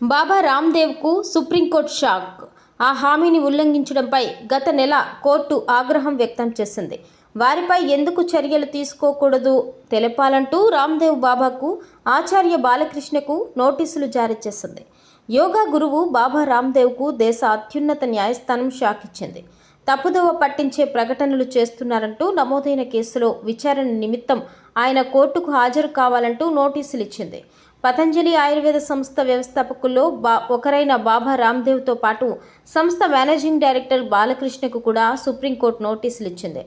బాబా రామ్దేవ్కు supreme court shock. ఆ హామీని ఉల్లంఘించడంపై గత నెల కోర్టు ఆగ్రహం వ్యక్తం చేసింది. వారిపై ఎందుకు చర్యలు తీసుకోకూడదు తెలపాలంటూ రామ్దేవ్ బాబాకు ఆచార్య బాలకృష్ణకు నోటీసులు జారీ చేసింది. యోగా గురువు బాబా రామ్దేవ్కు దేశ అత్యున్నత న్యాయస్థానం షాక్ ఇచ్చింది. తప్పుదోవ పట్టించే ప్రకటనలు చేస్తున్నారంటూ నమోదైన కేసులో విచారణ నిమిత్తం ఆయన కోర్టుకు హాజరు కావాలంటూ నోటీసులు ఇచ్చింది. పతంజలి ఆయుర్వేద సంస్థ వ్యవస్థాపకుల్లో బా ఒకరైన బాబా రామ్దేవ్తో పాటు సంస్థ మేనేజింగ్ డైరెక్టర్ బాలకృష్ణకు కూడా సుప్రీంకోర్టు నోటీసులు ఇచ్చింది.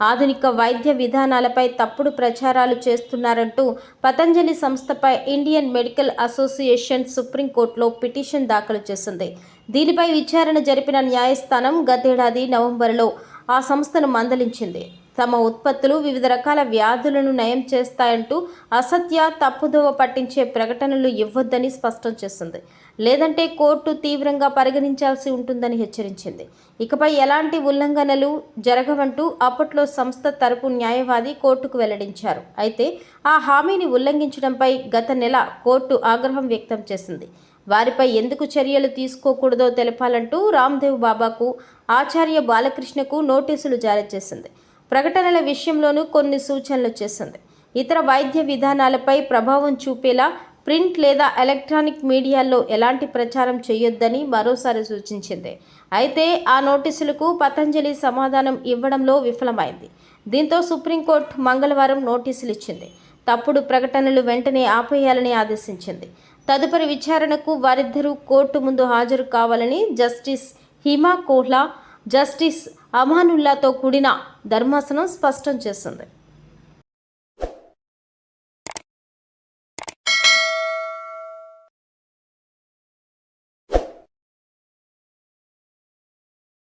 ఆధునిక వైద్య విధానాలపై తప్పుడు ప్రచారాలు చేస్తున్నారంటూ పతంజలి సంస్థపై ఇండియన్ మెడికల్ అసోసియేషన్ సుప్రీంకోర్టులో పిటిషన్ దాఖలు చేసింది. దీనిపై విచారణ జరిపిన న్యాయస్థానం గతేడాది నవంబర్లో ఆ సంస్థను మందలించింది. తమ ఉత్పత్తులు వివిధ రకాల వ్యాధులను నయం చేస్తాయంటూ అసత్య తప్పుదోవ పట్టించే ప్రకటనలు ఇవ్వొద్దని స్పష్టం చేస్తుంది. లేదంటే కోర్టు తీవ్రంగా పరిగణించాల్సి ఉంటుందని హెచ్చరించింది. ఇకపై ఎలాంటి ఉల్లంఘనలు జరగవంటూ అప్పట్లో సంస్థ తరపు న్యాయవాది కోర్టుకు వెల్లడించారు. అయితే ఆ హామీని ఉల్లంఘించడంపై గత నెల కోర్టు ఆగ్రహం వ్యక్తం చేసింది. వారిపై ఎందుకు చర్యలు తీసుకోకూడదో తెలపాలంటూ రామ్దేవ్ బాబాకు ఆచార్య బాలకృష్ణకు నోటీసులు జారీ చేసింది. ప్రకటనల విషయంలోనూ కొన్ని సూచనలు చేసింది ఇతర వైద్య విధానాలపై ప్రభావం చూపేలా ప్రింట్ లేదా ఎలక్ట్రానిక్ మీడియాల్లో ఎలాంటి ప్రచారం చేయొద్దని మరోసారి సూచించింది. అయితే ఆ నోటీసులకు పతంజలి సమాధానం ఇవ్వడంలో విఫలమైంది. దీంతో సుప్రీంకోర్టు మంగళవారం నోటీసులు ఇచ్చింది. తప్పుడు ప్రకటనలు వెంటనే ఆపేయాలని ఆదేశించింది. తదుపరి విచారణకు వారిద్దరూ కోర్టు ముందు హాజరు కావాలని జస్టిస్ హిమా కోహ్లా జస్టిస్ అమానుల్లాతో కూడిన ధర్మాసనం స్పష్టం చేసింది